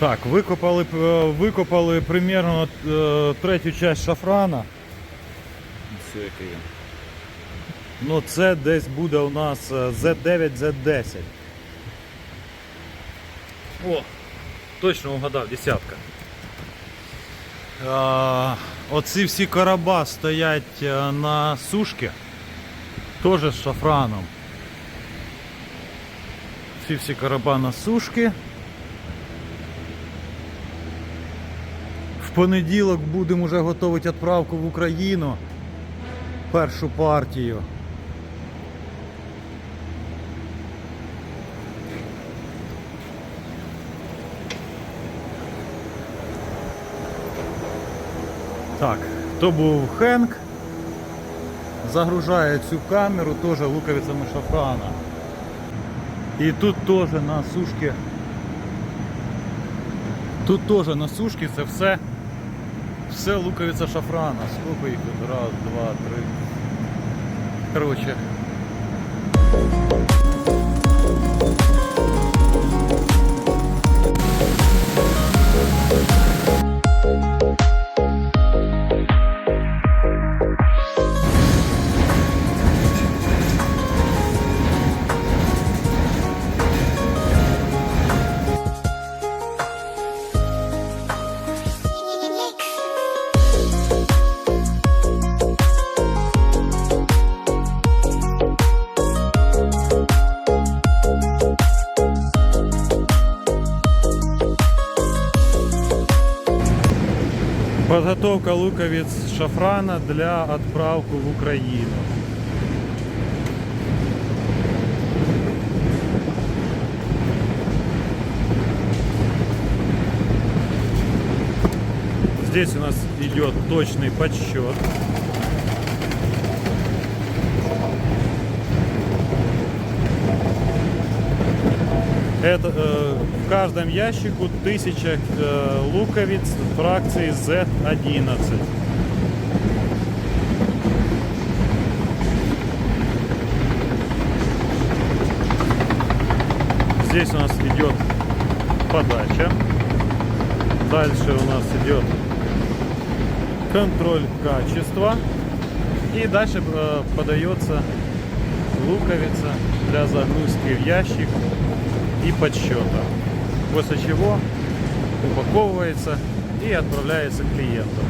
Так, викопали, е, викопали примерно е, третю часть шафрана. Який він. Ну це десь буде у нас е, Z9, Z10. О, точно угадав, десятка. А, оці всі короба стоять е, на сушки, теж з шафраном. Ці всі короба на сушки. В понеділок будемо вже готувати відправку в Україну. Першу партію. Так, то був Хенк. Загружає цю камеру теж луковицями шафрана. І тут теж на сушки. Тут теж на сушки це все. Все луковиця шафрана. Сколько їх тут? Раз, два, три. Короче. Подготовка луковиц шафрана для отправки в Украину. Здесь у нас идет точный подсчет. Это э, в каждом ящику 1000 э, луковиц фракции Z11. Здесь у нас идет подача. Дальше у нас идет контроль качества. И дальше э, подается луковица для загрузки в ящик и подсчета. После чего упаковывается и отправляется к клиенту.